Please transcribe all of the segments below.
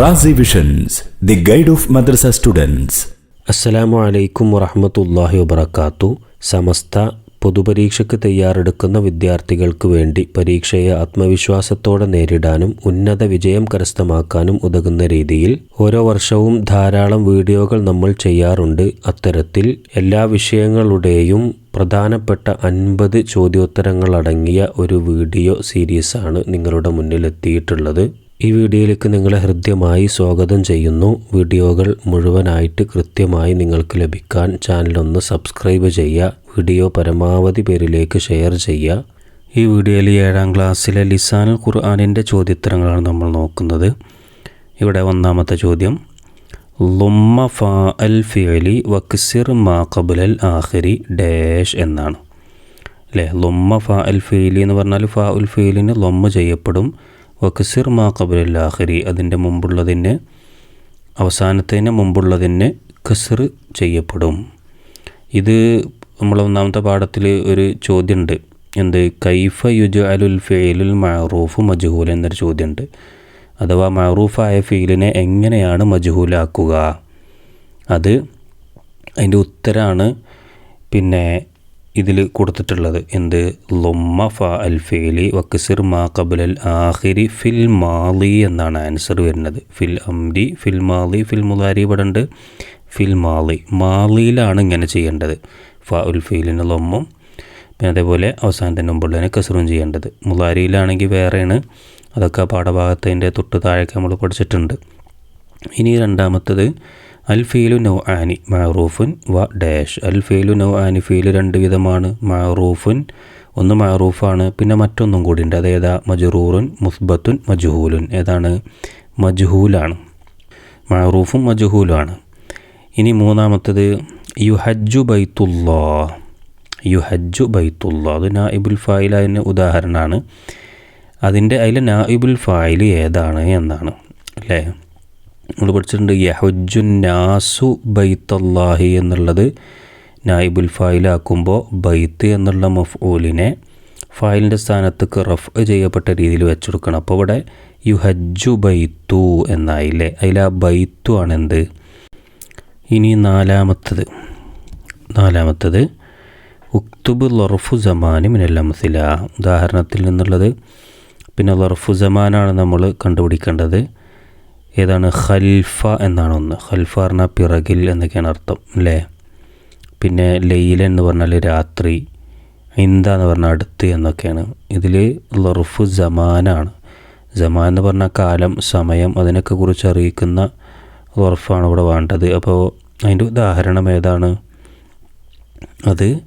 Razi visions the guide of madrasa students അസ്സലാമു അലൈക്കും വറഹമത്തല്ലാഹി വബർക്കാത്തു സമസ്ത പൊതുപരീക്ഷയ്ക്ക് തയ്യാറെടുക്കുന്ന വിദ്യാർത്ഥികൾക്ക് വേണ്ടി പരീക്ഷയെ ആത്മവിശ്വാസത്തോടെ നേരിടാനും ഉന്നത വിജയം കരസ്ഥമാക്കാനും ഉതകുന്ന രീതിയിൽ ഓരോ വർഷവും ധാരാളം വീഡിയോകൾ നമ്മൾ ചെയ്യാറുണ്ട്. അത്തരത്തിൽ എല്ലാ വിഷയങ്ങളുടെയും പ്രധാനപ്പെട്ട അൻപത് ചോദ്യോത്തരങ്ങളടങ്ങിയ ഒരു വീഡിയോ സീരീസാണ് നിങ്ങളുടെ മുന്നിൽ എത്തിയിട്ടുള്ളത് ഈ വീഡിയോയിലേക്ക് നിങ്ങളെ ഹൃദ്യമായി സ്വാഗതം ചെയ്യുന്നു. വീഡിയോകൾ മുഴുവനായിട്ട് കൃത്യമായി നിങ്ങൾക്ക് ലഭിക്കാൻ ചാനലൊന്ന് സബ്സ്ക്രൈബ് ചെയ്യുക. വീഡിയോ പരമാവധി പേരിലേക്ക് ഷെയർ ചെയ്യുക. ഈ വീഡിയോയിൽ ഏഴാം ക്ലാസ്സിലെ ലിസാനുൽ ഖുർആാനിന്റെ ചോദ്യത്തരങ്ങളാണ് നമ്മൾ നോക്കുന്നത്. ഇവിടെ ഒന്നാമത്തെ ചോദ്യം. ലുമ്മ ഫാ അൽ ഫിയലി വക്സിർ മാ കബുലൽ ആഖിരി ഡാഷ് എന്നാണ്. അല്ലേ? ലുമ്മ ഫാ അൽ ഫീലി എന്ന് പറഞ്ഞാൽ ഫാ ഉൽ ഫീലിന് ലൊമ്മ ചെയ്യപ്പെടും. വക്സിർ മാ കബുലിൽ ആഖിരി അതിന്റെ മുമ്പുള്ളതിന് അവസാനത്തിന് മുമ്പുള്ളതിന് കസർ ചെയ്യപ്പെടും. ഇത് നമ്മൾ ഒന്നാമത്തെ പാഠത്തിൽ ഒരു ചോദ്യമുണ്ട് എന്ത്? കൈഫ യുജു അലുൽ ഫെയിലുൽ മഅറൂഫ് മജ്ഹൂൽ എന്നൊരു ചോദ്യമുണ്ട് അഥവാ മഅറൂഫായ ഫീലിനെ എങ്ങനെയാണ് മജ്ഹൂലാക്കുക? അത് അതിന്റെ ഉത്തരമാണ് പിന്നെ ഇതിൽ കൊടുത്തിട്ടുള്ളത് എന്ത്? ലൊമ്മ ഫ അൽ ഫേലി വക്സിർ മാ കബുലൽ ആഹിരി ഫിൽ മാലി എന്നാണ് ആൻസർ വരുന്നത്. ഫിൽ അംരി ഫിൽ മാലി ഫിൽ മുലാരി ഇവിടെ ഉണ്ട്. ഫിൽ മാലി മാലിയിലാണ് ഇങ്ങനെ ചെയ്യേണ്ടത്. ഫ ഉൽ ഫീലിന് ലൊമ്മും പിന്നെ അതേപോലെ അവസാനത്തിന്റെ മുമ്പുള്ളതിനെ കസറും ചെയ്യേണ്ടത്. മുലാരിയിലാണെങ്കിൽ വേറെയാണ്. അതൊക്കെ പാഠഭാഗത്തിന്റെ തൊട്ട് താഴേക്ക് നമ്മൾ പഠിച്ചിട്ടുണ്ട്. ഇനി രണ്ടാമത്തത് അൽ ഫീലു നൗ ആനി മഅറൂഫുൻ വ ഡാഷ്. അൽ ഫീലു നൗ ആനി ഫീൽ രണ്ട് വിധമാണ്. മഅറൂഫുൻ ഒന്ന് മഅറൂഫാണ് പിന്നെ മറ്റൊന്നും കൂടി ഉണ്ട് അതേതാ മജുറൂറുൻ മുസ്ബത്തുൻ മജുഹൂലുൻ. ഏതാണ്? മജ്ഹൂലാണ്. മഅറൂഫും മജുഹൂലുമാണ്. ഇനി മൂന്നാമത്തത് യുഹജ്ജു ബൈത്തുല്ലാ യുഹജ്ജു ബൈത്തുല്ലാ അത് നായിബുൽ ഫായിൽ അതിന് ഉദാഹരണമാണ്. അതിന്റെ അതിൽ നായിബുൽ ഫായിൽ ഏതാണ് എന്നാണ്. അല്ലേ? നമ്മൾ പഠിച്ചിട്ടുണ്ട് യഹുജുൻ നാസു ബൈത്തല്ലാഹി എന്നുള്ളത് നായിബുൽ ഫായിലാക്കുമ്പോൾ ബൈത്ത് എന്നുള്ള മഫ്ഊലിനെ ഫായിലിന്റെ സ്ഥാനത്തേക്ക് റഫ് ചെയ്യപ്പെട്ട രീതിയിൽ വെച്ചെടുക്കണം. അപ്പോൾ ഇവിടെ യു ഹജ്ജു ബൈത്തു എന്നായില്ലേ? അതിൽ ആ ബൈത്തു ആണെന്ത് ഇനി നാലാമത്തത്. നാലാമത്തത് ഉക്തുബ് ലൊറഫു ജമാനി മിനല്ലമസില ഉദാഹരണത്തിൽ നിന്നുള്ളത് പിന്നെ ലൊറഫു സമാനാണ് നമ്മൾ കണ്ടുപിടിക്കേണ്ടത്. ഏതാണ്? ഖൽഫ എന്നാണ് ഒന്ന്. ഖൽഫ പറഞ്ഞാൽ പിറകിൽ എന്നൊക്കെയാണ് അർത്ഥം അല്ലേ? പിന്നെ ലൈല എന്ന് പറഞ്ഞാൽ രാത്രി ഇന്ത എന്ന് പറഞ്ഞാൽ അടുത്ത് എന്നൊക്കെയാണ്. ഇതിൽ ലർഫ് ജമാനാണ് ജമാൻ എന്ന് പറഞ്ഞാൽ കാലം സമയം അതിനൊക്കെ കുറിച്ച് അറിയിക്കുന്ന ലർഫാണ് ഇവിടെ വേണ്ടത്. അപ്പോൾ അതിന്റെ ഉദാഹരണം ഏതാണ്? അത്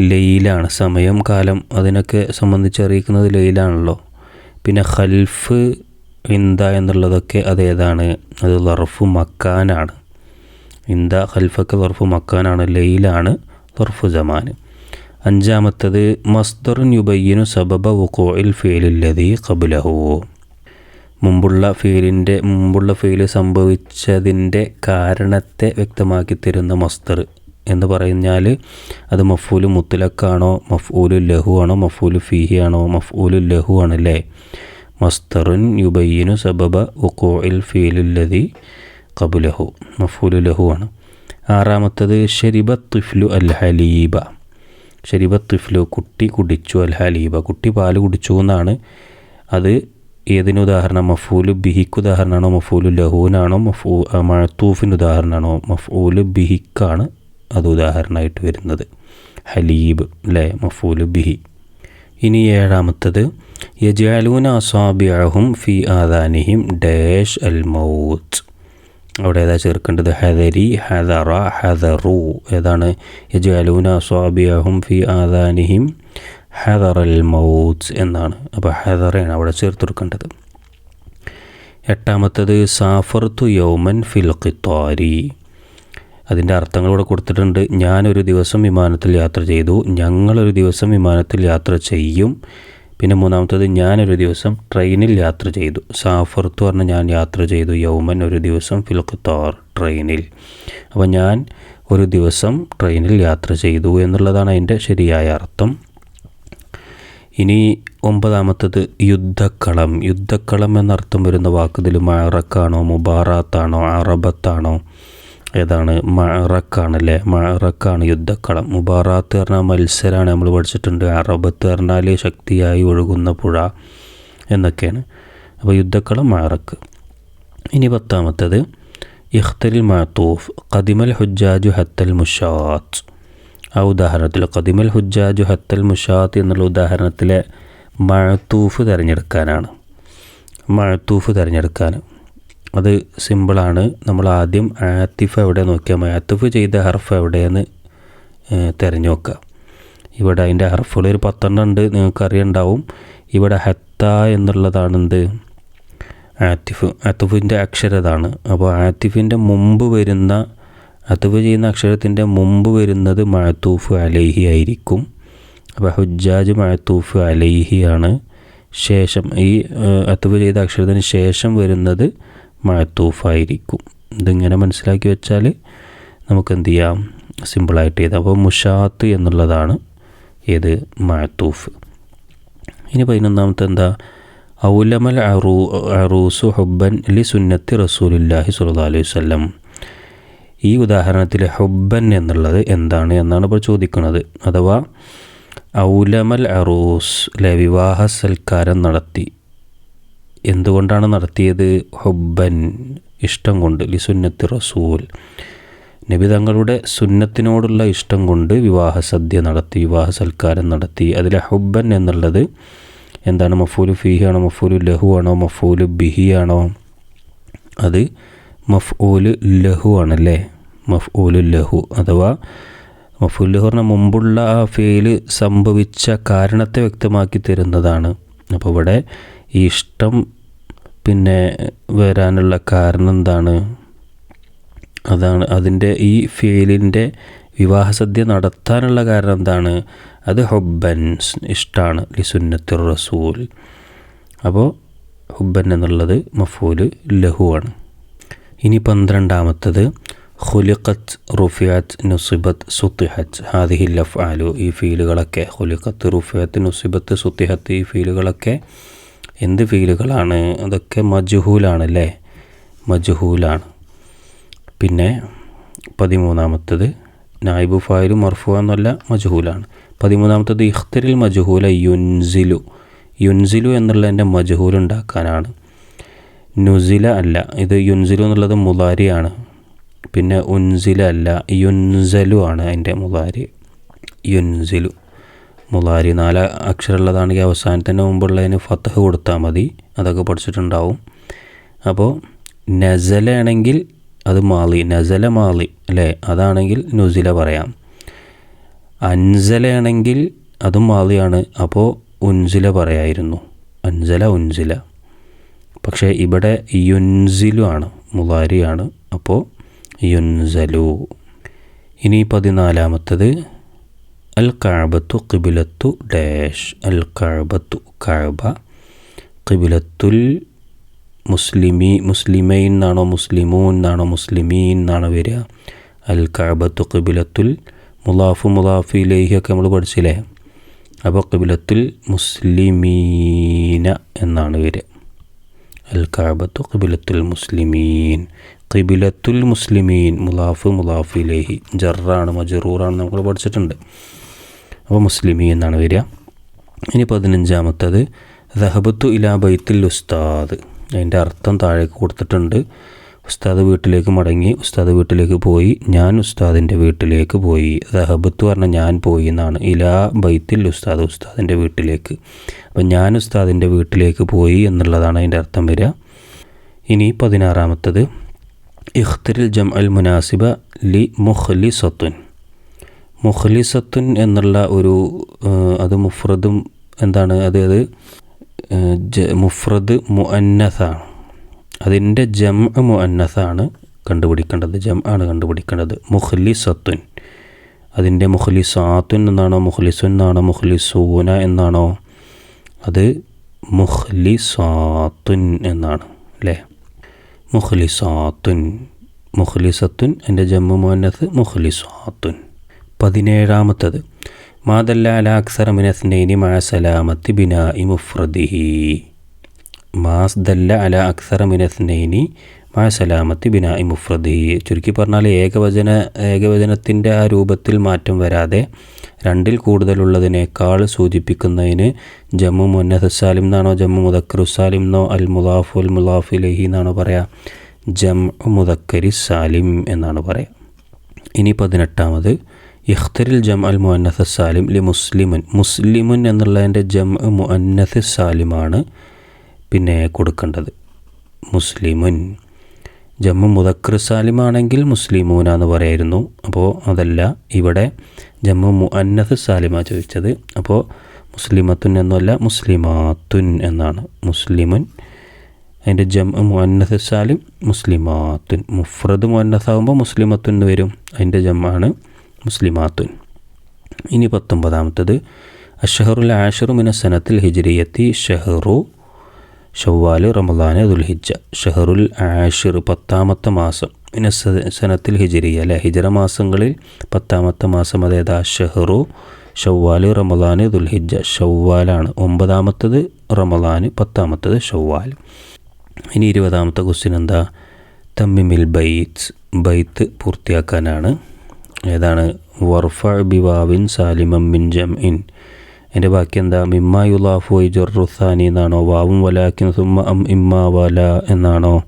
ലയിലാണ് സമയം കാലം അതിനൊക്കെ സംബന്ധിച്ച് അറിയിക്കുന്നത് ലയിലാണല്ലോ പിന്നെ ഖൽഫ് ഇന്ത എന്നുള്ളതൊക്കെ അതേതാണ്. അത് ലർഫു മക്കാനാണ്. ഇന്ത ഖൽഫക്ക് ലർഫു മക്കാനാണ്. ലെയിലാണ് ലർഫു ജമാൻ അഞ്ചാമത്തത് മസ്ദറുൻ യുബയ്യനു സബബ വുക്കോയിൽ ഫീലില്ലതി കബുലഹു മുമ്പുള്ള ഫീലിന്റെ മുമ്പുള്ള ഫീൽ സംഭവിച്ചതിന്റെ കാരണത്തെ വ്യക്തമാക്കി തരുന്ന മസ്തർ എന്ന് പറഞ്ഞാൽ അത് മഫൂൽ മുത്തലക്കാണോ മഫൂലു ലഹു ആണോ മഫൂലു ഫീഹി ആണോ മഫൂലു ലഹു ആണല്ലേ മസ്തറുൻ യുബയ്യനു സബബ ഉക്കോയിൽ ഫീലുല്ലതി കബുലഹു മഫൂലു ലഹു ആണ് ആറാമത്തത് ഷരിബ തുഫ്ലു അൽ ഹലീബ ഷരിബ തുഫ്ലു കുട്ടി കുടിച്ചു അൽ ഹലീബ കുട്ടി പാൽ കുടിച്ചു എന്നാണ്. അത് ഏതിന് ഉദാഹരണം? മഫൂലു ബിഹിക്ക് ഉദാഹരണമാണോ? മഫൂലു ലഹൂനാണോ മഫൂ മഴത്തൂഫിന് ഉദാഹരണമാണോ? മഫൂലു ബിഹിക്കാണ് അത് ഉദാഹരണമായിട്ട് വരുന്നത്. ഹലീബ് അല്ലേ മഫൂലു ബിഹി. ഇനി ഏഴാമത്തത് യജാലൂന അസാബിഅഹും ഫി ആദാനിഹിം ഡാഷ് അൽ മൗത്ത്. അവിടെ ഏതാ ചേർക്കേണ്ടത്? ഹദരി ഹദറ ഹദറു. ഏതാണ്? യജാലൂന അസാബിഅഹും ഫി ആദാനിഹിം ഹദർ അൽ മൗത്ത് എന്നാണ്. അപ്പോൾ ഹദറയാണ് അവിടെ ചേർത്തെടുക്കേണ്ടത്. എട്ടാമത്തത് സാഫർത്തു യൗമൻ ഫിൽ ഖിത്താരി. അതിന്റെ അർത്ഥങ്ങൾ ഇവിടെ കൊടുത്തിട്ടുണ്ട്. ഞാനൊരു ദിവസം വിമാനത്തിൽ യാത്ര ചെയ്തു. ഞങ്ങളൊരു ദിവസം വിമാനത്തിൽ യാത്ര ചെയ്യും. പിന്നെ മൂന്നാമത്തത് ഞാനൊരു ദിവസം ട്രെയിനിൽ യാത്ര ചെയ്തു. സാഫർത്ത് പറഞ്ഞാൽ ഞാൻ യാത്ര ചെയ്തു യൗമൻ ഒരു ദിവസം ഫിൽഖത്താർ ട്രെയിനിൽ അപ്പോൾ ഞാൻ ഒരു ദിവസം ട്രെയിനിൽ യാത്ര ചെയ്തു എന്നുള്ളതാണ് അതിന്റെ ശരിയായ അർത്ഥം. ഇനി ഒമ്പതാമത്തത് യുദ്ധക്കളം. യുദ്ധക്കളം എന്നർത്ഥം വരുന്ന വാക്കുതിൽ മഴറക്കാണോ മുബാറാത്താണോ അറബത്താണോ? ഏതാണ്? മഴക്കാണല്ലേ മഴക്കാണ് യുദ്ധക്കളം. മുബാറാത്ത് പറഞ്ഞാൽ മത്സരമാണ് നമ്മൾ പഠിച്ചിട്ടുണ്ട്. അറബത്ത് പറഞ്ഞാൽ ശക്തിയായി ഒഴുകുന്ന പുഴ എന്നൊക്കെയാണ്. അപ്പോൾ യുദ്ധക്കളം മഴറക്ക് ഇനി പത്താമത്തത്. ഇഖ്തലിൽ മാത്തൂഫ് കദിമൽ ഹുജാജു ഹത്തൽ മുഷാത്ത്. ആ ഉദാഹരണത്തിൽ കദിമൽ ഹുജാജു ഹത്തൽ മുഷാത്ത് എന്നുള്ള ഉദാഹരണത്തിലെ മഴത്തൂഫ് തിരഞ്ഞെടുക്കാനാണ്. മഴത്തൂഫ് തിരഞ്ഞെടുക്കാൻ അത് സിമ്പിളാണ് നമ്മൾ ആദ്യം ആത്തിഫ് എവിടെ നോക്കിയാൽ മതി. ആത്തിഫ് ചെയ്ത ഹർഫ് എവിടെയെന്ന് തിരഞ്ഞു നോക്കുക. ഇവിടെ അതിന്റെ ഹർഫുകൾ ഒരു പത്തെണ്ണം ഉണ്ട് നിങ്ങൾക്ക് അറിയണ്ടാവും ഇവിടെ ഹത്ത എന്നുള്ളതാണ് എന്ത് ആത്തിഫ്. ആത്തിഫിന്റെ അക്ഷരതാണ്. അപ്പോൾ ആത്തിഫിന്റെ മുമ്പ് വരുന്ന അത്തുഫ് ചെയ്യുന്ന അക്ഷരത്തിന്റെ മുമ്പ് വരുന്നത് മഴത്തൂഫ് അലൈഹി ആയിരിക്കും. അപ്പോൾ ഹുജാജ് മഴത്തൂഫ് ആണ് ശേഷം ഈ അത്തുഫ് ചെയ്ത അക്ഷരത്തിന് ശേഷം വരുന്നത് മഴത്തൂഫായിരിക്കും ഇതിങ്ങനെ മനസ്സിലാക്കി വെച്ചാൽ നമുക്ക് എന്ത് ചെയ്യാം സിമ്പിളായിട്ട് ചെയ്താൽ അപ്പോൾ മുഷാത്ത് എന്നുള്ളതാണ് ഏത്? മഴത്തൂഫ് ഇനി പതിനൊന്നാമത്തെ എന്താ? ഔലമൽ അറൂ അറൂസു ഹുബൻ ലി സുന്നത്തി റസൂലില്ലാഹി സുല്ലാ അലൈഹി വസല്ലം. ഈ ഉദാഹരണത്തിൽ ഹുബൻ എന്നുള്ളത് എന്താണ് എന്നാണ് ഇപ്പോൾ ചോദിക്കുന്നത്. അഥവാ ഔലമൽ അറൂസ് അല്ലെ വിവാഹ സൽക്കാരം നടത്തി. എന്തുകൊണ്ടാണ് നടത്തിയത്? ഹൊബൻ ഇഷ്ടം കൊണ്ട് ലി സുന്നത്തി റസൂൽ. നബി തങ്ങളുടെ സുന്നത്തിനോടുള്ള ഇഷ്ടം കൊണ്ട് വിവാഹ സദ്യ നടത്തി വിവാഹ സൽക്കാരം നടത്തി. അതിലെ ഹുബൻ എന്നുള്ളത് എന്താണ്? മഫൂലു ഫിഹി ആണോ മഫൂലു ലഹു ആണോ മഫൂലു ബിഹി ആണോ അത് മഫ്ഊൽ ലഹു ആണല്ലേ മഫ്ഊൽ ലഹു അഥവാ മഫൂൽ മുമ്പുള്ള ആ ഫെയിൽ സംഭവിച്ച കാരണത്തെ വ്യക്തമാക്കി തരുന്നതാണ്. അപ്പോൾ ഇവിടെ ഈ ഇഷ്ടം പിന്നെ വരാനുള്ള കാരണം എന്താണ്? അതാണ് അതിന്റെ ഈ ഫെയിലിന്റെ വിവാഹസദ്യ നടത്താനുള്ള കാരണം എന്താണ്? അത് ഹുബൻ ഇഷ്ടമാണ് ലിസുന്നത്തുർ റസൂൽ. അപ്പോൾ ഹുബൻ എന്നുള്ളത് മഫൂൽ ലഹുവാണ്. ഇനി പന്ത്രണ്ടാമത്തത് ഹുലിഖത്ത് റുഫിയാത്ത് നുസിബത്ത് സുത്തിഹത്ത് ഹാദിഹി ലഫ് ആലു ഈ ഫീലുകളൊക്കെ. ഹുലിഖത്ത് റുഫിയാത്ത് നുസിബത്ത് സുത്തിഹത്ത് ഈ ഫീലുകളൊക്കെ. എന്ത് ഫീലുകളാണ്? അതൊക്കെ മജുഹൂലാണല്ലേ? മജുഹൂലാണ്. പിന്നെ പതിമൂന്നാമത്തത് നായിബു ഫായിലും മർഫു എന്നല്ല മജുഹൂലാണ്. പതിമൂന്നാമത്തത് ഇഖ്തരിൽ മജുഹൂല യുൻസിലു. യുൻസിലു എന്നുള്ളതിന്റെ മജുഹൂൽ ഉണ്ടാക്കാനാണ് നുസില അല്ല. ഇത് യുൻസിലു എന്നുള്ളത് മുലാരിയാണ് പിന്നെ ഉൻസില അല്ല യുൻസലു ആണ് അതിന്റെ മുതാരി യുൻസിലു. മുതാരി നാല് അക്ഷരമുള്ളതാണെങ്കിൽ അവസാനത്തിന് മുമ്പുള്ളതിന് ഫത്തഹ് കൊടുത്താൽ മതി. അതൊക്കെ പഠിച്ചിട്ടുണ്ടാവും. അപ്പോൾ നസലാണെങ്കിൽ അത് മാളി നസല മാളി അല്ലേ? അതാണെങ്കിൽ നുസില പറയാം. അൻസലയാണെങ്കിൽ അതും മാളിയാണ്. അപ്പോൾ ഉൻസില പറയായിരുന്നു. അൻസല ഉൻസില. പക്ഷേ ഇവിടെ യുൻസിലു ആണ് മുതാരിയാണ് അപ്പോൾ യുൻസലു. ഇനി പതിനാലാമത്തത്. അൽ കഅബത്തു കിബിലത്തു ഡാഷ്. അൽ കഅബത്തു കഅബ കിബിലത്തുൽ മുസ്ലിമി മുസ്ലിമൈൻ എന്നാണോ മുസ്ലിമൂൻ എന്നാണോ മുസ്ലിമീൻ എന്നാണോ വരിക. അൽ കഅബത്തു കിബിലത്തുൽ മുലാഫു മുലാഫു ഒക്കെ നമ്മൾ പഠിച്ചില്ലേ? അപ്പോൾ കിബിലത്തുൽ മുസ്ലിമീന എന്നാണ് വരിക. അൽ കഅബത്തു കിബിലത്തുൽ മുസ്ലിമീൻ. കിബിലത്തുൽ മുസ്ലിമീൻ. മുലാഫ് മുലാഫ് ഇലേഹി. ജറാണ് മജറൂറാണ് നമ്മൾ പഠിച്ചിട്ടുണ്ട്. അപ്പോൾ മുസ്ലിമീ എന്നാണ് വരിക. ഇനി പതിനഞ്ചാമത്തത് ദഹബത്തു ഇലാ ബൈത്തിൽ ഉസ്താദ്. അതിന്റെ അർത്ഥം താഴേക്ക് കൊടുത്തിട്ടുണ്ട്. ഉസ്താദ് വീട്ടിലേക്ക് മടങ്ങി ഉസ്താദ് വീട്ടിലേക്ക് പോയി. ഞാൻ ഉസ്താദിന്റെ വീട്ടിലേക്ക് പോയി. ദഹബത്ത് പറഞ്ഞാൽ ഞാൻ പോയി എന്നാണ്. ഇലാ ബൈത്തിൽ ഉസ്താദ് ഉസ്താദിന്റെ വീട്ടിലേക്ക്. അപ്പം ഞാൻ ഉസ്താദിന്റെ വീട്ടിലേക്ക് പോയി എന്നുള്ളതാണ് അതിന്റെ അർത്ഥം വരിക. ഇനി പതിനാറാമത്തത് ഇഖ്തരിൽ ജം അൽ മുനാസിബ ലി മുഖ്ലി സത്തുൻ മുഖ്ലിസത്തുൻ എന്നുള്ള ഒരു അത് മുഫ്രദും എന്താണ് അതായത് അത് മുഫ്രദ് മുഅന്നസാണ്. അതിന്റെ ജം മുഅന്നസാണ് കണ്ടുപിടിക്കേണ്ടത് ജം ആണ് കണ്ടുപിടിക്കേണ്ടത്. മുഖ്ലിസത്തുൻ. അതിന്റെ മുഖ്ലിസാത്തുൻ എന്നാണോ മുഖ്ലിസുൻ എന്നാണോ മുഖ്ലിസൂന എന്നാണോ? അത് മുഖ്ലിസാത്തുൻ എന്നാണ് അല്ലേ? മുഖ്ലിസാത്തുൻ. മുഖ്ലിസത്തുൻ എന്റെ ജമ്മു മോന്നത്ത് മുഖ്ലിസാത്തുൻ. പതിനേഴാമത്തത്. മാതല്ലാല അക്സറ മിനസ്നൈനി മഴ സലാമത്തി ബിനാ ഇ മുഫ്രദിഹി. മാസ് ദല്ല അല അക്സറ മിനസ്നൈനി മാ സലാമത്തി ബിനാ ഇ മുഫ്രദിഹി. ചുരുക്കി പറഞ്ഞാൽ ഏകവചന ഏകവചനത്തിന്റെ ആ രൂപത്തിൽ മാറ്റം വരാതെ രണ്ടിൽ കൂടുതലുള്ളതിനേക്കാൾ സൂചിപ്പിക്കുന്നതിന് ജമ്മു മുന്നസാലിം എന്നാണോ ജമ്മു മുദക്കറുസാലിം എന്നോ അൽ മുദാഫുൽ അൽ മുലാഫിലഹി എന്നാണോ പറയുക ജം മുദക്കരി സാലിം എന്നാണ് പറയുക ഇനി പതിനെട്ടാമത്. ഇഖ്തരിൽ ജം അൽ മുഅന്നസ് സാലിം ലി മുസ്ലിമുൻ. മുസ്ലിമുൻ എന്നുള്ളതിന്റെ ജം മുഅന്നസ് സാലിമാണ് പിന്നെ കൊടുക്കേണ്ടത്. മുസ്ലിമുൻ. ജമ്മു മുദക്കർ സാലിമാണെങ്കിൽ മുസ്ലിമൂന എന്ന് പറയായിരുന്നു. അപ്പോൾ അതല്ല ഇവിടെ ജമ്മു മുഅന്നസ് സാലിമ ചോദിച്ചത്. അപ്പോൾ മുസ്ലിമത്തുൻ എന്നല്ല മുസ്ലിമാത്തുൻ എന്നാണ്. മുസ്ലിമുൻ അതിന്റെ ജം മുഅന്നസ് സാലിം മുസ്ലിമാത്തുൻ. മുഫ്രദ് മുഅന്നസ് ആകുമ്പോൾ മുസ്ലിമത്തുൻ എന്ന് വരും. അതിന്റെ ജമ്മാണ് മുസ്ലിമാത്തുൻ. ഇനി പത്തൊമ്പതാമത്തത്. അഷഹറുൽ ആഷറു മിന സനത്തിൽ ഹിജ്രിയത്തി ഷെഹറു ഷവ്വാൽ റമദാന് ദുൽഹിജ ഷഹറുൽ ആഷിർ പത്താമത്തെ മാസം. പിന്നെ സനത്തിൽ ഹിജ്രിയ അല്ലെ? ഹിജറ മാസങ്ങളിൽ പത്താമത്തെ മാസം അതായത് അതേതാ? ഷെഹറു ഷവ്വാൽ റമദാന് ദുൽഹിജ ഷവ്വാലാണ്. ഒമ്പതാമത്തത് റമദാന് പത്താമത്തത് ഷവ്വാൽ. ഇനി ഇരുപതാമത്തെ ക്വസ്റ്റ്യൻ എന്താ? തമ്മിമിൽ ബൈത്ത് ബൈത്ത് പൂർത്തിയാക്കാനാണ്. ഏതാണ്? വർഫ ബിവാവിൻ സാലിമം മിൻ ജം ഇൻ എന്റെ ബാക്കി എന്താ മിമ്മ യുലാഫു ജൊറുസാനി എന്നാണോ? വാവും വലാക്കിൻ സുമ്മ അം ഇമ്മ വല എന്നാണോ?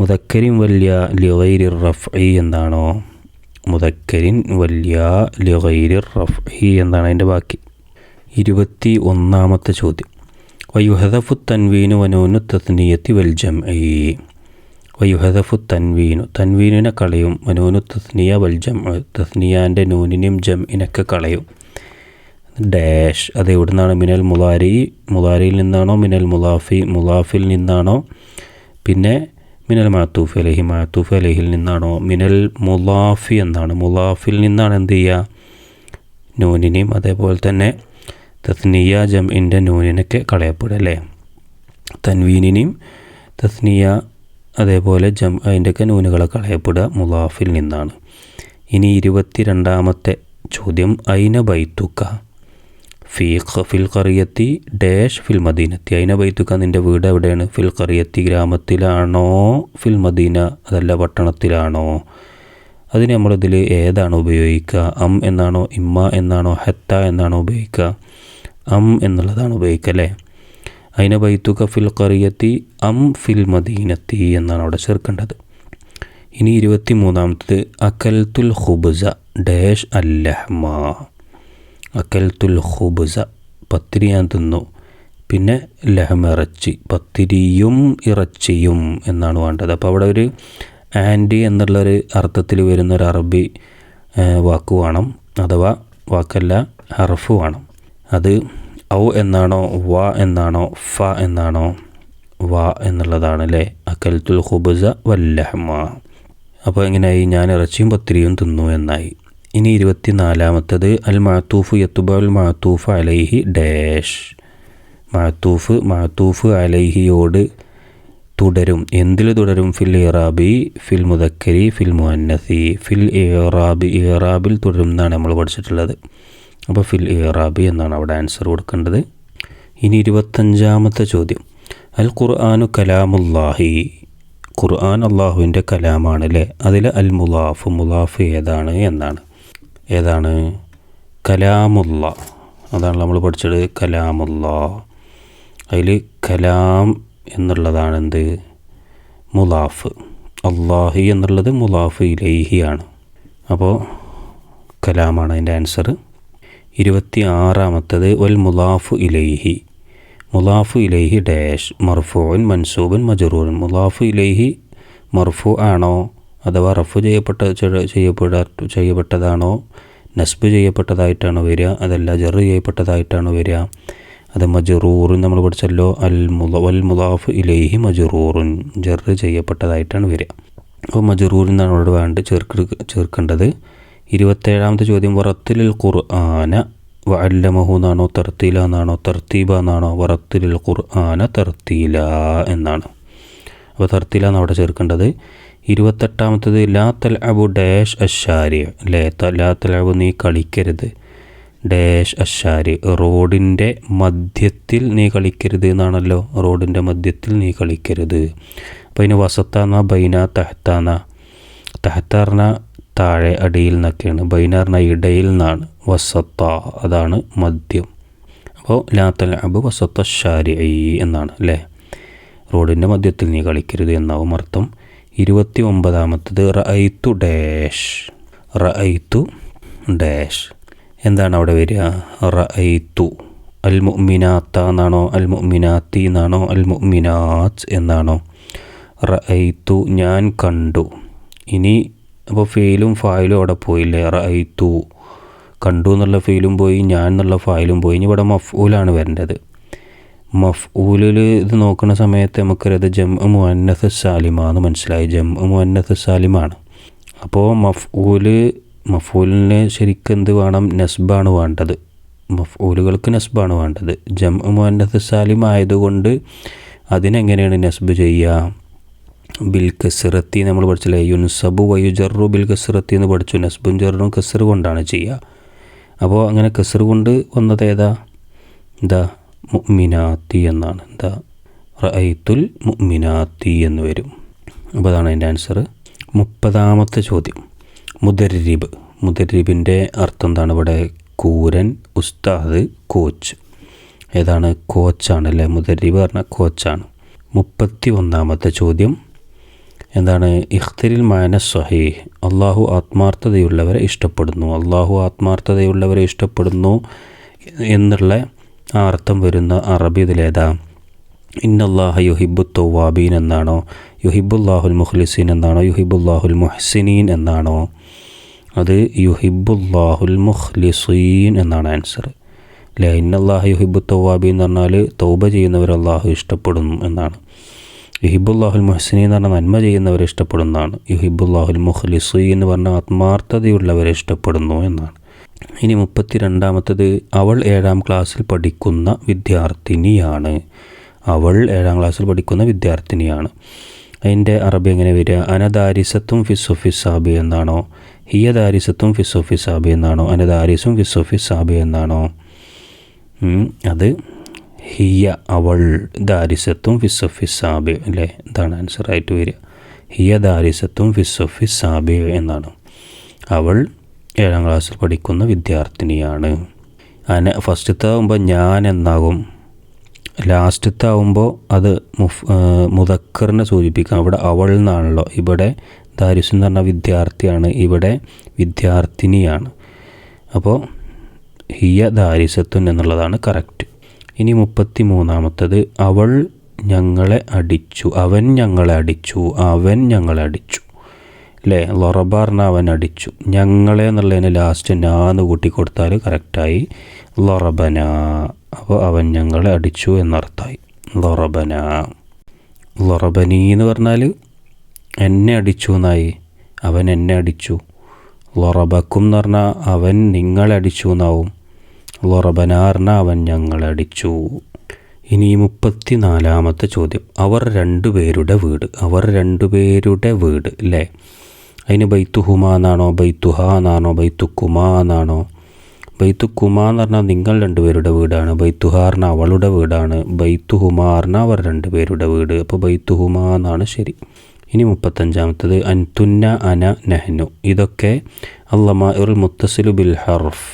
മുതക്കരിൻ വല്യ ലിഗൈരി റഫ് എന്നാണോ? മുതക്കരിൻ വല്യ ലിഗൈരി റഫ് എന്നാണ് അതിന്റെ ബാക്കി ഇരുപത്തി ഒന്നാമത്തെ ചോദ്യം. വയുഹദഫു തൻവീനു വനൂനു തസ്നിയത്തി വൽ ജം വയുഹദഫു തൻവീനു. തൻവീനിനെ കളയും വനൂനു തസ്നിയ വൽ ജം തസ്നിയാന്റെ നൂനിനെയും ജംഇനൊക്കെ കളയും. ഡാഷ് അത് എവിടെ നിന്നാണ് മിനൽ മുലാരി മുലാരിയിൽ നിന്നാണോ? മിനൽ മുലാഫി മുലാഫിൽ നിന്നാണോ? പിന്നെ മിനൽ മാത്തൂഫ് അലഹി മാത്തൂഫ് അലഹിൽ നിന്നാണോ? മിനൽ മുലാഫി എന്നാണ്. മുലാഫിൽ നിന്നാണ് എന്ത് ചെയ്യുക? നൂനിനെയും അതേപോലെ തന്നെ തസ്നിയ ജംഇന്റെ നൂനിനൊക്കെ കളയപ്പെടും അല്ലേ? തൻവീനിനെയും തസ്നിയ അതേപോലെ ജം അതിന്റെയൊക്കെ നൂനുകളെ കളയപ്പെടുക മുലാഫിൽ നിന്നാണ്. ഇനി ഇരുപത്തി രണ്ടാമത്തെ ചോദ്യം ഐന ബൈത്തുക്ക ഫി ഫിൽ കറിയത്തി ഡാഷ് ഫിൽ മദീനത്തി ഐന ബൈത്തുക്ക നിന്റെ വീട് എവിടെയാണ്? ഫിൽ കറിയത്തി ഗ്രാമത്തിലാണോ? ഫിൽ മദീന അതല്ല പട്ടണത്തിലാണോ? അതിന് നമ്മളിതിൽ ഏതാണ് ഉപയോഗിക്കുക അം എന്നാണോ ഇമ്മ എന്നാണോ ഹത്ത എന്നാണോ ഉപയോഗിക്കുക അം എന്നുള്ളതാണ് ഉപയോഗിക്കുക അല്ലേ? അതിനെ ബൈത്തുക ഫിൽ കറിയത്തി അം ഫിൽ മദീനത്തി എന്നാണ് അവിടെ ചേർക്കേണ്ടത്. ഇനി ഇരുപത്തി മൂന്നാമത്തത് അക്കൽത്തുൽ ഹുബുസ ഡാഷ് അല്ലഹ്മ അക്കൽത്തുൽ ഹുബുസ പത്തിരി ഞാൻ തിന്നു. പിന്നെ ലഹം ഇറച്ചി പത്തിരിയും ഇറച്ചിയും എന്നാണ് വേണ്ടത്. അപ്പോൾ അവിടെ ഒരു ആന്റി എന്നുള്ളൊരു അർത്ഥത്തിൽ വരുന്ന ഒരു അറബി വാക്ക് വേണം. അഥവാ വാക്കല്ല ഹർഫ് വേണം. അത് ഔ എന്നാണോ വ എന്നാണോ ഫ എന്നാണോ വ എന്നുള്ളതാണ് അല്ലേ? അക്കൽത്തുൽ ഹുബുസ വല്ലഹമ അപ്പോൾ എങ്ങനെയായി? ഞാൻ ഇറച്ചിയും പത്തിരിയും തിന്നു എന്നായി. ഇനി ഇരുപത്തിനാലാമത്തത് അൽ മാത്തൂഫ് അൽ മാത്തൂഫ് അലൈഹി ഡാഷ്. മാത്തൂഫ് മാത്തൂഫ് അലൈഹിയോട് തുടരും. എന്തിൽ തുടരും? ഫിൽ ഇറാബി ഫിൽ മുദക്കരി ഫിൽ മുഹന്നസി ഫിൽ ഇറാബി ഇറാബിൽ തുടരും എന്നാണ് നമ്മൾ പഠിച്ചിട്ടുള്ളത്. അപ്പോൾ ഫിൽ ഇറാബി എന്നാണ് അവിടെ ആൻസർ കൊടുക്കേണ്ടത്. ഇനി ഇരുപത്തഞ്ചാമത്തെ ചോദ്യം. അൽ ഖുർആാനു കലാമുല്ലാഹി. ഖുർആൻ അള്ളാഹുവിന്റെ കലാമാണ് അല്ലേ അതിൽ അൽ മുലാഫ് മുലാഫ് ഏതാണ് എന്നാണ്. ഏതാണ്? കലാമുല്ല. അതാണ് നമ്മൾ പഠിച്ചത്. കലാമുല്ല. അതിൽ കലാം എന്നുള്ളതാണ് എന്ത്? മുലാഫ്. അള്ളാഹി എന്നുള്ളത് മുലാഫ് ഇലൈഹിയാണ് അപ്പോൾ കലാമാണ് അതിന്റെ ആൻസർ. ഇരുപത്തി ആറാമത്തത് വൽ മുലാഫു ഇലൈഹി. മുലാഫു ഇലൈഹി ഡാഷ്. മർഫൂൻ മൻസൂബൻ മജറൂൻ മുലാഫു ഇലൈഹി മർഫു ആണോ? അഥവാ റഫ് ചെയ്യപ്പെട്ട ചെയ്യപ്പെട ചെയ്യപ്പെട്ടതാണോ നസ്ബ് ചെയ്യപ്പെട്ടതായിട്ടാണോ വരിക അതല്ല ജറ് ചെയ്യപ്പെട്ടതായിട്ടാണോ വരിക അത് മജറൂറുൻ നമ്മൾ പഠിച്ചല്ലോ അൽ മുല വൽ മുലാഫ് ഇലൈഹി മജറൂറുൻ ജറ് ചെയ്യപ്പെട്ടതായിട്ടാണ് വരിക. അപ്പോൾ മജറൂർ എന്നാണ് അവിടെ വേണ്ടത് ചേർക്ക് ചേർക്കേണ്ടത്. ഇരുപത്തേഴാമത്തെ ചോദ്യം വറത്തിലിൽ ഖുർആന വല്ലമഹു എന്നാണോ തർത്തീല എന്നാണോ തർത്തീബ എന്നാണോ വറത്തിലിൽ ഖുർആന തർത്തീല എന്നാണ്. അപ്പോൾ തർത്തീല എന്നാണ് അവിടെ ചേർക്കേണ്ടത്. ഇരുപത്തെട്ടാമത്തത് ലാ അബു ഡാഷ് അഷാരി അല്ലേ? ലാ തൽ അബു നീ കളിക്കരുത്. ഡാഷ് അഷാരി റോഡിന്റെ മധ്യത്തിൽ നീ കളിക്കരുത് എന്നാണല്ലോ. റോഡിന്റെ മധ്യത്തിൽ നീ കളിക്കരുത്. അപ്പോൾ അതിന് വസത്താന്ന ബൈന തഹത്താന തഹത്താറിന താഴെ അടിയിൽ നിന്നൊക്കെയാണ് ബൈനാറിന ഇടയിൽ നിന്നാണ് വസത്ത അതാണ് മദ്യം. അപ്പോൾ ലാത്തൽ അബ് വസത്ത ഷാരി എന്നാണ്. അല്ലേ? റോഡിന്റെ മധ്യത്തിൽ നീ കളിക്കരുത് എന്നാവും അർത്ഥം. ഇരുപത്തി ഒമ്പതാമത്തത് റഅയ്ത്തു ഡാഷ്. റഅയ്ത്തു ഡാഷ്. എന്താണ് അവിടെ വരിക? റഅയ്ത്തു. അൽ മുഅ്മിനാത്ത എന്നാണോ? അൽ മുഅ്മിനാത്തി എന്നാണോ? അൽ മുഅ്മിനാത്ത് എന്നാണോ? റഅയ്ത്തു ഞാൻ കണ്ടു. ഇനി അപ്പോൾ ഫെയിലും ഫായിലും അവിടെ പോയില്ലേ? റഅയ്ത്തു. കണ്ടു എന്നുള്ള ഫെയിലും പോയി ഞാൻ എന്നുള്ള ഫായിലും പോയി. ഇനി ഇവിടെ മഫ്ഊലാണ് വരേണ്ടത്. മഫ്ഊലിൽ ഇത് നോക്കുന്ന സമയത്ത് നമുക്കറിയത് ജം സാലിമ എന്ന് മനസ്സിലായി. ജം മുഅന്നത്ത് സാലിമാണ്. അപ്പോൾ മഫ്ഊൽ മഫ്ഊലിന് ശരിക്കും എന്ത് വേണം? നസ്ബാണ് വേണ്ടത്. മഫ്ഊലുകൾക്ക് നസ്ബാണ് വേണ്ടത്. ജം മുഅന്നത്ത് സാലിം ആയതുകൊണ്ട് അതിനെങ്ങനെയാണ് നസ്ബ് ചെയ്യുക ബിൽ കസിറത്തി നമ്മൾ പഠിച്ചില്ലേ? യുൻസബു വയുജറു ബിൽ കസിറത്തി എന്ന് പഠിച്ചു. നസ്ബും ജറും കസർ കൊണ്ടാണ് ചെയ്യുക അപ്പോൾ അങ്ങനെ കസർ കൊണ്ട് വന്നത് ഏതാ? എന്താ? മുഅ്മിനാത്തി എന്നാണ്. എന്താ? റഅയ്ത്തുൽ മുഅ്മിനാത്തി എന്ന് വരും. അപ്പോൾ അതാണ് അതിന്റെ ആൻസർ മുപ്പതാമത്തെ ചോദ്യം. മുദരിബ്. മുദരിബിന്റെ അർത്ഥം എന്താണ്? ഇവിടെ കൂരൻ ഉസ്താദ് കോച്ച്. ഏതാണ്? കോച്ചാണ് അല്ലേ? മുദരിബ് പറഞ്ഞാൽ കോച്ചാണ്. മുപ്പത്തി ഒന്നാമത്തെ ചോദ്യം. എന്താണ്? ഇഖ്തിരിൽ മാന സഹീഹ് അള്ളാഹു ആത്മാർത്ഥതയുള്ളവരെ ഇഷ്ടപ്പെടുന്നു. അള്ളാഹു ആത്മാർത്ഥതയുള്ളവരെ ഇഷ്ടപ്പെടുന്നു എന്നുള്ള ആ അർത്ഥം വരുന്ന അറബി ഇതിലേതാ? ഇന്നല്ലാഹ യുഹിബു തൗവാബീൻ എന്നാണോ? യുഹിബുല്ലാഹുൽ മുഖ്ലിസീൻ എന്നാണോ? യുഹിബുല്ലാഹുൽ മുഹ്സിനീൻ എന്നാണോ? അത് യുഹിബുല്ലാഹുൽ മുഖ്ലിസീൻ എന്നാണ് ആൻസർ. അല്ലേ ഇന്നല്ലാഹ യുഹിബു തൊവാബി എന്ന് പറഞ്ഞാൽ തൗബ ചെയ്യുന്നവർ അള്ളാഹു ഇഷ്ടപ്പെടുന്നു എന്നാണ്. യുഹിബുല്ലാഹുൽ മുഹ്സിനീൻ എന്ന് പറഞ്ഞാൽ നന്മ ചെയ്യുന്നവരെ ഇഷ്ടപ്പെടുന്നതാണ്. യുഹിബുല്ലാഹുൽ മുഹ്ലിസീൻ എന്ന് പറഞ്ഞാൽ ആത്മാർത്ഥതയുള്ളവരെ ഇഷ്ടപ്പെടുന്നു എന്നാണ്. ഇനി മുപ്പത്തി രണ്ടാമത്തത് അവൾ ഏഴാം ക്ലാസ്സിൽ പഠിക്കുന്ന വിദ്യാർത്ഥിനിയാണ്. അവൾ ഏഴാം ക്ലാസ്സിൽ പഠിക്കുന്ന വിദ്യാർത്ഥിനിയാണ്. അതിന്റെ അറബി എങ്ങനെ വരിക? അനദാരിസത്തും ഫിസോഫി സാബി എന്നാണോ? ഹിയദാരിസത്തും ഫിസോഫി സാബി എന്നാണോ? അനദാരിസും ഫിസോഫി സാബി എന്നാണോ അത് ഹിയ അവൾ ദാരിസത്തും ഫിസോഫി സാബി അല്ലേ? ഇതാണ് ആൻസർ ആയിട്ട് വരിക. ഹിയദാരിസത്തും ഫിസോഫി സാബി എന്നാണ്. അവൾ ഏഴാം ക്ലാസ്സിൽ പഠിക്കുന്ന വിദ്യാർത്ഥിനിയാണ്. അന ഫസ്റ്റത്തെ ആകുമ്പോൾ ഞാൻ എന്നാകും? ലാസ്റ്റത്തെ ആകുമ്പോൾ അത് മുഫ് മുതക്കറിനെ സൂചിപ്പിക്കാം. ഇവിടെ അവൾ എന്നാണല്ലോ. ഇവിടെ ദാരിസ് എന്ന് പറഞ്ഞ വിദ്യാർത്ഥിയാണ്. ഇവിടെ വിദ്യാർത്ഥിനിയാണ്. അപ്പോൾ ഹിയ ദാരിസത്തുൻ എന്നുള്ളതാണ് കറക്റ്റ് ഇനി മുപ്പത്തി മൂന്നാമത്തത് അവൾ ഞങ്ങളെ അടിച്ചു. അവൻ ഞങ്ങളെ അടിച്ചു. അവൻ ഞങ്ങളെ അടിച്ചു. അല്ലേ ലൊറബാറിന് അവൻ അടിച്ചു ഞങ്ങളെ എന്നുള്ളതിന് ലാസ്റ്റ് നാന്ന് കൂട്ടിക്കൊടുത്താൽ കറക്റ്റായി ലൊറബന അപ്പോൾ അവൻ ഞങ്ങളെ അടിച്ചു എന്നർത്ഥമായി. ലൊറബന ലൊറബനി എന്ന് പറഞ്ഞാൽ എന്നെ അടിച്ചു എന്നായി. അവൻ എന്നെ അടിച്ചു. ലൊറബക്കും എന്ന് പറഞ്ഞാൽ അവൻ നിങ്ങളെ അടിച്ചു എന്നാവും. ലൊറബനാറിന അവൻ ഞങ്ങളെ അടിച്ചു. ഇനി മുപ്പത്തി നാലാമത്തെ ചോദ്യം. അവർ രണ്ടുപേരുടെ വീട്. അവർ രണ്ടുപേരുടെ വീട് അല്ലേ അതിന് ബൈത്തുഹുമ എന്നാണോ ബൈത്തുഹ എന്നാണോ ബൈത്തുക്കുമ എന്നാണോ ബൈത്തുക്കുമ എന്ന് പറഞ്ഞാൽ നിങ്ങൾ രണ്ടുപേരുടെ വീടാണ് ബൈത്തുഹാറിന അവളുടെ വീടാണ് ബൈത്തുഹുമാറിന അവർ രണ്ടുപേരുടെ വീട്. അപ്പോൾ ബൈത്തുഹുമ എന്നാണ് ശരി. ഇനി മുപ്പത്തഞ്ചാമത്തത് അൻതുന്ന അന നെഹ്നു. ഇതൊക്കെ അല്ലമ ഉൽ മുത്തസിലു ബിൽ ഹർഫ്.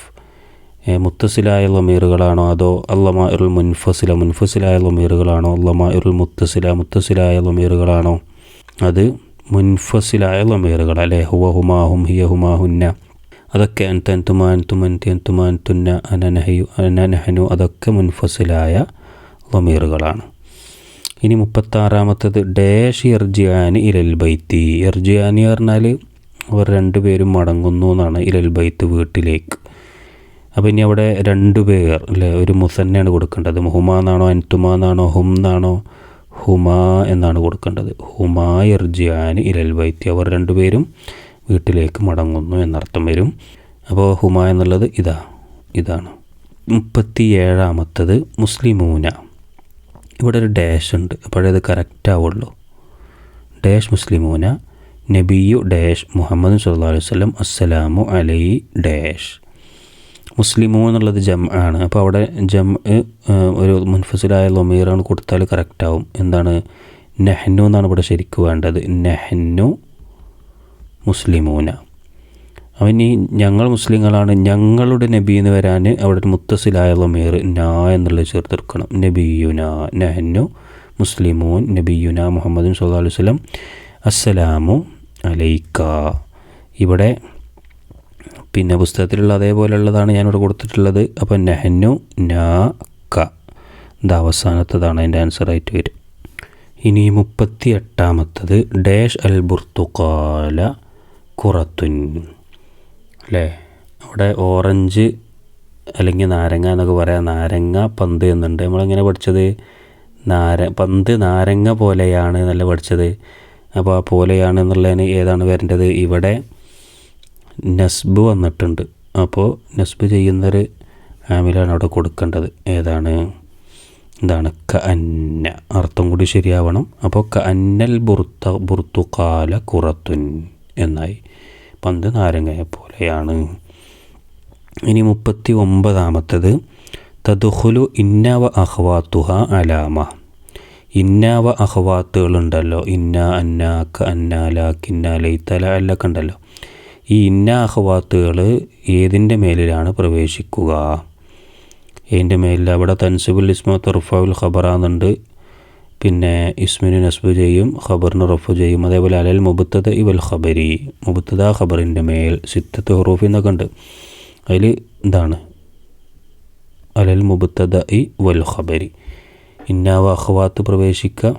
മുത്തസിലായ ലമീറുകളാണോ അതോ അല്ലമ ഉൽ മുൻഫസില? മുൻഫസിലായ ലമീറുകളാണോ അല്ലമ ഉൽ മുത്തസില? മുത്തസിലായ ലമീറുകളാണോ അത് മുൻഫസിലായ ലമീറുകൾ അല്ലേ? ഹുവ ഹുമാഹും ഹിയ ഹുമാഹുന്ന അതൊക്കെ അൻത അൻതുമാ തുമൻ തിയൻ തുമാൻ തുന്ന അനനഹയു അനനഹനു അതൊക്കെ മുൻഫസിലായ ലമീറുകളാണ് ഇനി മുപ്പത്താറാമത്തത് ഡേഷ് ഇർജിയാനി ഇലൽ ബൈത്തി. ഇർജിയാനി പറഞ്ഞാൽ അവർ രണ്ടുപേരും മടങ്ങുന്നു എന്നാണ് ഇലൽ ബൈത്ത് വീട്ടിലേക്ക്. അപ്പോൾ ഇനി അവിടെ രണ്ട് പേർ അല്ലേ? ഒരു മുസന്നെയാണ് കൊടുക്കേണ്ടത്. മുഹുമാന്നാണോ അൻതുമാന്നാണോ ഹും എന്നാണോ ഹുമാ എന്നാണ് കൊടുക്കേണ്ടത്. ഹുമാ എർജിയാൻ ഇലൽ വൈത്തി അവർ രണ്ടുപേരും വീട്ടിലേക്ക് മടങ്ങുന്നു എന്നർത്ഥം വരും. അപ്പോൾ ഹുമ എന്നുള്ളത് ഇതാ ഇതാണ്. മുപ്പത്തി ഏഴാമത്തത് മുസ്ലിമൂന. ഇവിടെ ഒരു ഡാഷ് ഉണ്ട്. അപ്പോഴത് കറക്റ്റ് ആവുള്ളൂ. ഡാഷ് മുസ്ലിമൂന. നബിയു ഡാഷ് മുഹമ്മദ് സല്ലാ അലൈഹി അസ്സലാമു അലൈ ഡാഷ്. മുസ്ലിമു എന്നുള്ളത് ജം ആണ്. അപ്പോൾ അവിടെ ജം ഒരു മുൻഫസിലായ ലൊമീറാണ് കൊടുത്താൽ കറക്റ്റാവും എന്താണ്? നെഹ്നു എന്നാണ് ഇവിടെ ശരിക്കും വേണ്ടത്. നെഹ്നു മുസ്ലിമൂന. അവൻ ഈ ഞങ്ങൾ മുസ്ലിങ്ങളാണ്. ഞങ്ങളുടെ നബി എന്ന് വരാൻ അവിടെ ഒരു മുത്തസിലായ ലൊമീർ നാ എന്നുള്ളത് ചേർത്തെടുക്കണം. നബിയുന നെഹ്നു മുസ്ലിമൂൻ നബിയുന മുഹമ്മദ് സല്ലാ അലൈഹി വസല്ലം. അസ്സലാമു അലൈക്ക. ഇവിടെ പിന്നെ പുസ്തകത്തിലുള്ള അതേപോലെയുള്ളതാണ് ഞാനിവിടെ കൊടുത്തിട്ടുള്ളത്. അപ്പോൾ നെഹന്നു ന ക. ഇത് അവസാനത്തതാണ് അതിന്റെ ആൻസറായിട്ട് വരും ഇനി മുപ്പത്തി എട്ടാമത്തത് ഡാഷ് അൽ ബുർത്തുക്കാല കുറത്തുൻ അല്ലേ? അവിടെ ഓറഞ്ച് അല്ലെങ്കിൽ നാരങ്ങ എന്നൊക്കെ പറയാം. നാരങ്ങ പന്ത് എന്നുണ്ട്. നമ്മളെങ്ങനെ പഠിച്ചത്? നാര പന്ത് നാരങ്ങ പോലെയാണ് എന്നല്ല പഠിച്ചത്. അപ്പോൾ ആ പോലെയാണ് എന്നുള്ളതിന് ഏതാണ് വരേണ്ടത്? ഇവിടെ നസ്ബ് വന്നിട്ടുണ്ട്. അപ്പോൾ നസ്ബ് ചെയ്യുന്നൊരു ആമിലാണ് അവിടെ കൊടുക്കേണ്ടത്. ഏതാണ്? എന്താണ് ക അന്ന അർത്ഥം കൂടി ശരിയാവണം. അപ്പോൾ ക അന്നൽ ബുർത്ത ബുർത്തുകാല കുറത്തുൻ എന്നായി. പന്ത് നാരങ്ങയെ പോലെയാണ്. ഇനി മുപ്പത്തി ഒമ്പതാമത്തത് തദുഹുലു ഇന്നവ അഹ്വാത്തുഹ അലാമ. ഇന്നാവ അഹ്വാത്തുകളുണ്ടല്ലോ ഇന്ന അന്ന ക അന്ന ല കിന്ന ലൈത്തല എല്ലൊക്കെ ഉണ്ടല്ലോ. ഈ ഇന്ന അഹ്വാത്തുകൾ ഏതിന്റെ മേലിലാണ് പ്രവേശിക്കുക? ഇതിന്റെ മേലിൽ അവിടെ തൻസിബുൽ ഇസ്മ തുർഫുൽ ഖബറാന്നുണ്ട്. പിന്നെ ഇസ്മിന് നസ്ബ് ചെയ്യും ഖബറിന് റഫു ചെയ്യും. അതേപോലെ അലൽ മുബത്തത ഇവൽ ഖബരി. മുബത്തത ഖബറിന്റെ മേൽ സിത്തത്ത് ഹുറൂഫ് എന്നൊക്കെ ഉണ്ട്. അതിൽ എന്താണ് അലൽ മുബത്തത ഇ വൽ ഖബരി. ഇന്നാവ അഖ്വാത്ത് പ്രവേശിക്കുക.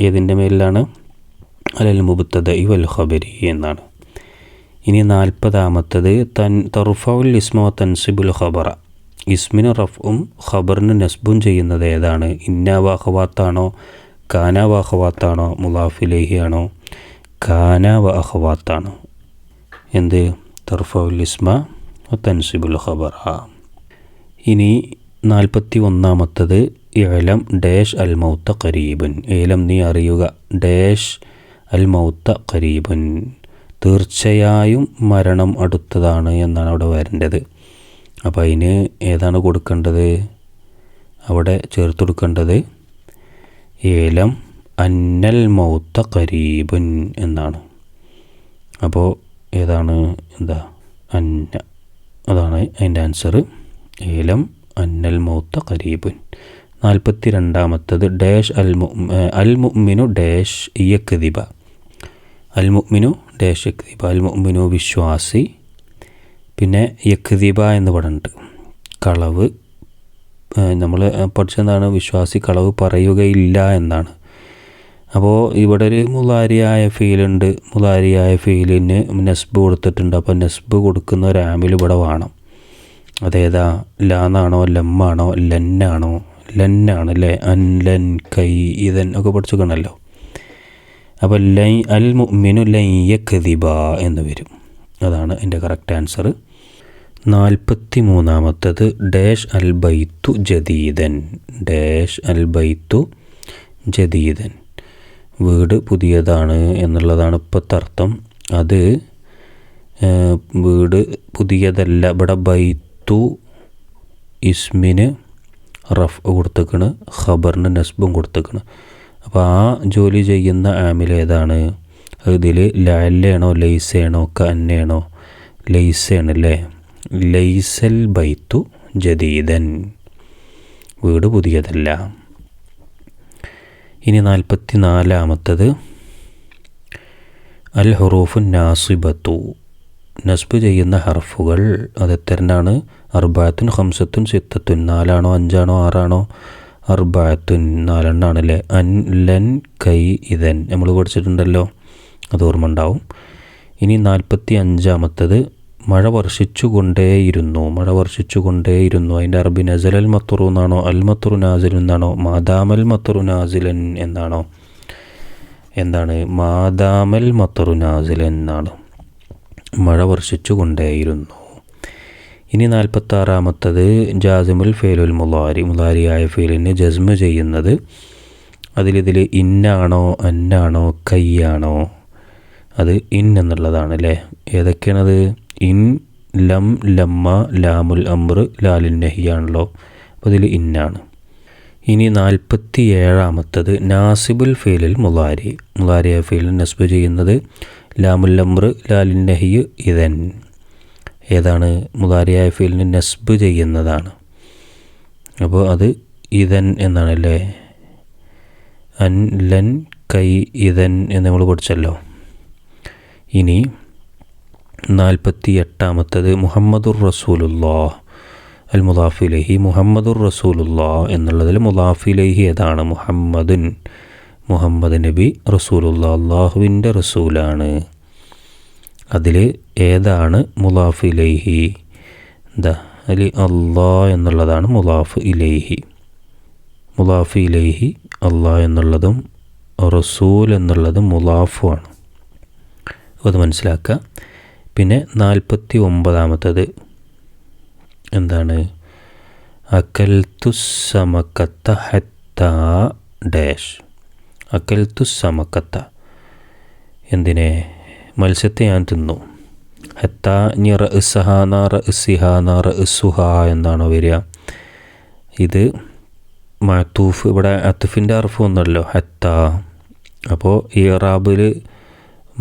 ഏതിന്റെ മേലിലാണ്? അലൽ മുബത്തത ഇ വൽ ഖബരി എന്നാണ്. ഇനി നാൽപ്പതാമത്തത് തൻ തറുഫുൽ ഇസ്മോ തൻസിബുൽ ഖബറ. ഇസ്മിന് റഫും ഖബറിന് നസ്ബും ചെയ്യുന്നത് ഏതാണ്? ഇന്ന വാഹവാത്താണോ കാന വാഹവാത്താണോ മുലാഫിലേഹി കാന വാഹവാത്താണോ എന്ത്? തർഫുൽ ഇസ്മ തൻസിബുൽ ഖബറ. ഇനി നാൽപ്പത്തി ഒന്നാമത്തത് ഏലം ഡാഷ് അൽ മൗത്ത കരീബൻ ഏലം നീ അറിയുക. ഡാഷ് അൽ മൗത്ത കരീബൻ തീർച്ചയായും മരണം അടുത്തതാണ് എന്നാണ് അവിടെ വരേണ്ടത്. അപ്പോൾ അതിന് ഏതാണ് കൊടുക്കേണ്ടത്? അവിടെ ചേർത്ത് കൊടുക്കേണ്ടത് ഏലം അന്നൽ മൗത്ത കരീബൻ എന്നാണ്. അപ്പോൾ ഏതാണ്? എന്താ? അന്ന. അതാണ് അതിന്റെ ആൻസർ. ഏലം അന്നൽ മൗത്ത കരീബുൻ നാൽപ്പത്തി രണ്ടാമത്തത് ഡാഷ് അൽ മു അൽ മുഅ്മിനു ഡാഷ് ഇയക്കദിബ. അൽ മുഅ്മിനു ഡാഷ് അൽമുഖ്മിനു അൽ മുഅ്മിനു വിശ്വാസി. പിന്നെ യക്ദിബ എന്ന് പറയുന്നുണ്ട് കളവ്. നമ്മൾ പഠിച്ചെന്താണ് വിശ്വാസി കളവ് പറയുകയില്ല എന്നാണ്. അപ്പോൾ ഇവിടെ ഒരു മുതാരിയായ ഫീലുണ്ട് മുതാരിയായ ഫീലിന് നെസ്ബ് കൊടുത്തിട്ടുണ്ട്. അപ്പോൾ നെസ്ബ് കൊടുക്കുന്ന ഒരു ആമിൽ ഇവിടെ വേണം. അതേതാ? ലാന്നാണോ? ലമ്മാണോ? ലന്നാണോ? ലന്നാണ് അല്ലേ അൻ ലൻ കൈ ഇതൻ ഒക്കെ പഠിച്ചിക്കണല്ലോ അപ്പോൾ ലൈ അൽ മുഅ്മിനു ലയ്യക്കതിബ എന്ന് വരും. അതാണ് എന്റെ കറക്റ്റ് ആൻസർ. നാൽപ്പത്തി മൂന്നാമത്തത് ഡാഷ് അൽ ബൈത്തു ജദീദൻ. ഡാഷ് അൽ ബൈത്തു ജദീദൻ. വീട് പുതിയതാണ് എന്നുള്ളതാണ് ഇപ്പോഴത്തെ അർത്ഥം. അത് വീട് പുതിയതല്ല. ഇവിടെ ബൈത്തു ഇസ്മിന് റഫ് കൊടുത്തേക്കണ് ഖബറിന് നസ്ബും കൊടുത്തേക്കണ്. അപ്പോൾ ആ ജോലി ചെയ്യുന്ന ആമിൽ ഏതാണ്? ഇതിൽ ലാലയാണോ ലൈസയാണോ കന്നയാണോ? ലൈസയാണ് അല്ലേ ലൈസൽ ബൈത്തു ജദീദൻ. വീട് പുതിയതല്ല. ഇനി നാൽപ്പത്തി നാലാമത്തത് അൽ ഹുറൂഫുൻ നാസിബത്തു. നസ്ബ് ചെയ്യുന്ന ഹർഫുകൾ അത് എത്രനാണ്? അർബാത്തുൻ ഹംസത്തുൻ സിത്തത്തുൻ. നാലാണോ അഞ്ചാണോ ആറാണോ? അർബാത്തുൻ നാലെണ്ണാണല്ലേ? അൻ ലൻ കൈ ഇതൻ. നമ്മൾ പഠിച്ചിട്ടുണ്ടല്ലോ. അത് ഓർമ്മ ഉണ്ടാവും ഇനി നാൽപ്പത്തി അഞ്ചാമത്തത് മഴ വർഷിച്ചു കൊണ്ടേയിരുന്നു മഴ വർഷിച്ചു കൊണ്ടേയിരുന്നു അതിന്റെ അറബി നസൽ അൽ മത്തുറു എന്നാണോ? അൽ മത്തുറു നാസിൽ എന്നാണോ? മാതാമൽ മത്തുറു നാസിലൻ എന്നാണോ? എന്താണ്? മാദാമൽ മത്തുറു നാസിലൻ എന്നാണ്. മഴ വർഷിച്ചു കൊണ്ടേയിരുന്നു ഇനി നാൽപ്പത്താറാമത്തത് ജാസിമുൽ ഫേലുൽ മുലാരി മുലാരിയായ ഫേലിന് ജസ്മ ചെയ്യുന്നത് അതിലിതിൽ ഇന്നാണോ അന്നാണോ കയ്യാണോ? അത് ഇൻ എന്നുള്ളതാണ് അല്ലേ ഏതൊക്കെയാണത്? ഇൻ ലം ലമ്മ ലാമുൽ അമ്ര ലാലിൻ നഹിയാണല്ലോ. അപ്പോൾ ഇതിൽ ഇന്നാണ്. ഇനി നാൽപ്പത്തി ഏഴാമത്തത് നാസിബുൽ ഫീലിൽ മുലാരി മുലാരിയ ഫീലിൽ നസ്ബ് ചെയ്യുന്നത് ലാമുൽ അമ്ര ലാലിൻ നഹിയ് ഇതൻ. ഏതാണ് മുതാരിയായ ഫീലിന് നസ്ബ് ചെയ്യുന്നതാണ്. അപ്പോൾ അത് ഇതൻ എന്നാണ് അല്ലേ? അൻ ലൻ കൈ ഇതൻ എന്ന് നമ്മൾ പഠിച്ചല്ലോ. ഇനി നാൽപ്പത്തി എട്ടാമത്തത് മുഹമ്മദുർ റസൂലുല്ലാ അൽ മുദാഫിലഹി മുഹമ്മദുർ റസൂലുല്ലാ എന്നുള്ളതിൽ മുദാഫിലഹി ഏതാണ്? മുഹമ്മദുൻ. മുഹമ്മദ് നബി റസൂലുള്ള അള്ളാഹുവിന്റെ റസൂലാണ്. അതിൽ ഏതാണ് മുലാഫ് ഇലൈഹി? ദ അലി അള്ളാ എന്നുള്ളതാണ് മുലാഫ് ഇലൈഹി. മുലാഫ് ഇലൈഹി അള്ളാ എന്നുള്ളതും റസൂൽ എന്നുള്ളതും മുലാഫുമാണ് അത് മനസ്സിലാക്കുക. പിന്നെ നാൽപ്പത്തി ഒമ്പതാമത്തത് എന്താണ് അക്കൽത്തുസമക്കത്ത ഹത്ത ഡാഷ്. അക്കൽത്തുസമക്കത്ത എന്തിനെ? മത്സ്യത്തെ ഞാൻ തിന്നു ഹത്ത ഞി ഇസ്സഹാനാറ റസിഹാന റസുഹ എന്നാണ് വരിക. ഇത് മഅത്തൂഫ് ഇവിടെ അത്തുഫിന്റെ അർഫ് ഒന്നുമല്ലോ ഹത്ത. അപ്പോൾ ഈ റാബിൽ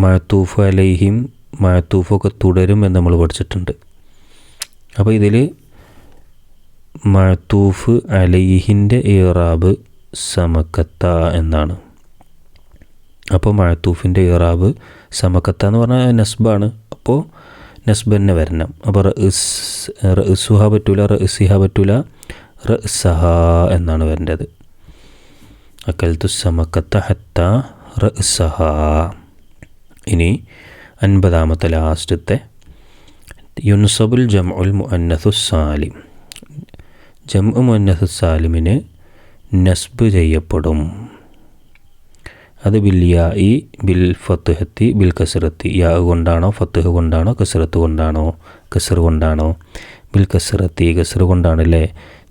മഴത്തൂഫ് അലൈഹിം മഴത്തൂഫൊക്കെ തുടരും എന്ന് നമ്മൾ പഠിച്ചിട്ടുണ്ട്. അപ്പോൾ ഇതിൽ മഴത്തൂഫ് അലൈഹിന്റെ ഇറാബ് സമക്കത്ത എന്നാണ്. അപ്പോൾ മഴത്തൂഫിന്റെ ഇറാബ് സമക്കത്ത എന്ന് പറഞ്ഞാൽ നസ്ബാണ്. അപ്പോൾ നസ്ബ് തന്നെ വരണം. അപ്പോൾ റസ് റസുഹ പറ്റൂല റസിഹ പറ്റൂല റസഹ എന്നാണ് വരേണ്ടത്. അക്കൽത്തു സമക്കത്ത ഹത്ത റസഹ ഇനി അൻപതാമത്തെ ലാസ്റ്റത്തെ. യുൻസബുൽ ജംഉൽ മുഅന്നസു സാലിം. ജംഉ മുഅന്നസു സാലിമിന് നസ്ബ് ചെയ്യപ്പെടും. അത് ബില്ലിയാ ഇ ബിൽ ഫത്തുഹത്തി ബിൽ കസറത്തി യാ കൊണ്ടാണോ ഫത്തുഹ കൊണ്ടാണോ കസറത്ത് കൊണ്ടാണോ കസർ കൊണ്ടാണോ? ബിൽ കസറത്തി കസർ കൊണ്ടാണല്ലേ?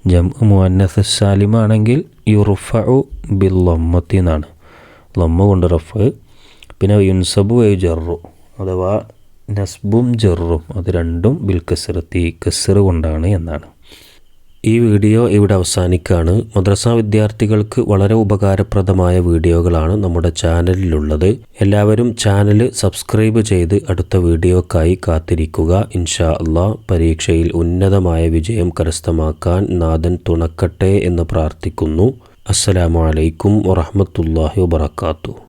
ജം മുഅന്നസ് സാലിമാണെങ്കിൽ ഉ ബിൽ ലൊമ്മത്തി എന്നാണ്. ലൊമ്മ കൊണ്ട് റഫ് പിന്നെ യുൻസബു ജറു അഥവാ നസ്ബും ജറും അത് രണ്ടും ബിൽ കസറത്തി കസർ കൊണ്ടാണ് എന്നാണ്. ഈ വീഡിയോ ഇവിടെ അവസാനിക്കുകയാണ്. മദ്രസ വിദ്യാർത്ഥികൾക്ക് വളരെ ഉപകാരപ്രദമായ വീഡിയോകളാണ് നമ്മുടെ ചാനലിലുള്ളത്. എല്ലാവരും ചാനൽ സബ്സ്ക്രൈബ് ചെയ്ത് അടുത്ത വീഡിയോക്കായി കാത്തിരിക്കുക. ഇൻഷാ അള്ളാ പരീക്ഷയിൽ ഉന്നതമായ വിജയം കരസ്ഥമാക്കാൻ നാഥൻ തുണക്കട്ടെ എന്ന് പ്രാർത്ഥിക്കുന്നു. അസ്സലാമു അലൈക്കും വറഹമത്തല്ലാഹി വബർക്കാത്തു